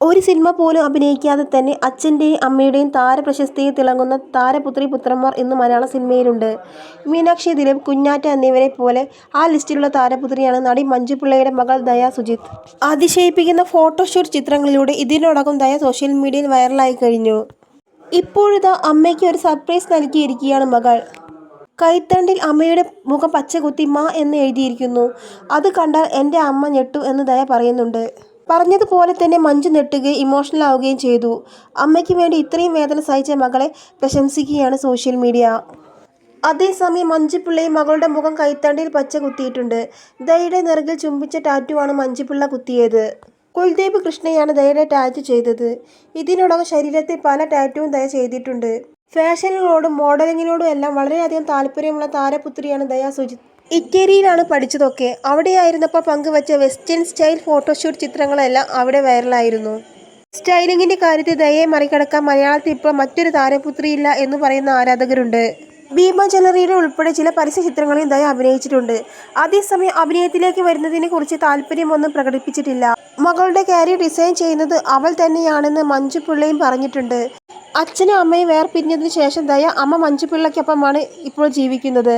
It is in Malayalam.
ഒരു സിനിമ പോലും അഭിനയിക്കാതെ തന്നെ അച്ഛന്റെയും അമ്മയുടെയും താരപ്രശസ്തിയിൽ തിളങ്ങുന്ന താരപുത്രി പുത്രന്മാർ ഇന്ന് മലയാള സിനിമയിലുണ്ട്. മീനാക്ഷി, ദിലീപ്, കുഞ്ഞാറ്റ എന്നിവരെ പോലെ ആ ലിസ്റ്റിലുള്ള താരപുത്രിയാണ് നടി മഞ്ജുപിള്ളയുടെ മകൾ ദയ സുജിത്ത്. അതിശയിപ്പിക്കുന്ന ഫോട്ടോഷൂട്ട് ചിത്രങ്ങളിലൂടെ ഇതിനോടകം ദയ സോഷ്യൽ മീഡിയയിൽ വൈറലായി കഴിഞ്ഞു ഇപ്പോഴിതാ അമ്മയ്ക്ക് ഒരു സർപ്രൈസ് നൽകിയിരിക്കുകയാണ് മകൾ. കൈത്തണ്ടിൽ അമ്മയുടെ മുഖം പച്ചകുത്തി മാ എന്ന് എഴുതിയിരിക്കുന്നു. അത് കണ്ടാൽ എന്റെ അമ്മ ഞെട്ടു എന്ന് ദയ പറയുന്നുണ്ട്. പറഞ്ഞത് പോലെ തന്നെ മഞ്ജു ഇമോഷണൽ ആവുകയും ചെയ്തു. അമ്മയ്ക്ക് വേണ്ടി ഇത്രയും വേദന സഹിച്ച മകളെ പ്രശംസിക്കുകയാണ് സോഷ്യൽ മീഡിയ. അതേസമയം മഞ്ജുപിള്ളയും മകളുടെ മുഖം കൈത്താണ്ടിയിൽ പച്ച കുത്തിയിട്ടുണ്ട്. ദയയുടെ നിറകിൽ ചുംബിച്ച ആണ് മഞ്ജുപിള്ള കുത്തിയത്. കുൽദീപ് കൃഷ്ണയാണ് ദയയുടെ ടാറ്റു ചെയ്തത്. ഇതിനോടകം ശരീരത്തിൽ പല ടാറ്റുവും ദയ ചെയ്തിട്ടുണ്ട്. ഫാഷനുകളോടും മോഡലിങ്ങിനോടും എല്ലാം വളരെയധികം താല്പര്യമുള്ള താരപുത്രിയാണ് ദയ സുജിത്ത്. ഇറ്റലിയിലാണ് പഠിച്ചതൊക്കെ. അവിടെയായിരുന്നപ്പോൾ പങ്കുവച്ച വെസ്റ്റേൺ സ്റ്റൈൽ ഫോട്ടോഷൂട്ട് ചിത്രങ്ങളെല്ലാം അവിടെ വൈറലായിരുന്നു. സ്റ്റൈലിംഗിന്റെ കാര്യത്തിൽ ദയയെ മറികടക്കാൻ മലയാളത്തിൽ ഇപ്പോൾ മറ്റൊരു താരപുത്രിയില്ല എന്ന് പറയുന്ന ആരാധകരുണ്ട്. ഭീമ ജ്വല്ലറിയുടെ ഉൾപ്പെടെ ചില പരസ്യ ചിത്രങ്ങളിൽ ദയ അഭിനയിച്ചിട്ടുണ്ട്. അതേസമയം അഭിനയത്തിലേക്ക് വരുന്നതിനെ കുറിച്ച് താല്പര്യമൊന്നും പ്രകടിപ്പിച്ചിട്ടില്ല. മകളുടെ കരിയർ ഡിസൈൻ ചെയ്യുന്നത് അവൾ തന്നെയാണെന്ന് മഞ്ജുപിള്ളയും പറഞ്ഞിട്ടുണ്ട്. അച്ഛനും അമ്മയും വേർപിരിഞ്ഞതിനു ശേഷം ദയ അമ്മ മഞ്ജുപിള്ളയ്ക്കൊപ്പമാണ് ഇപ്പോൾ ജീവിക്കുന്നത്.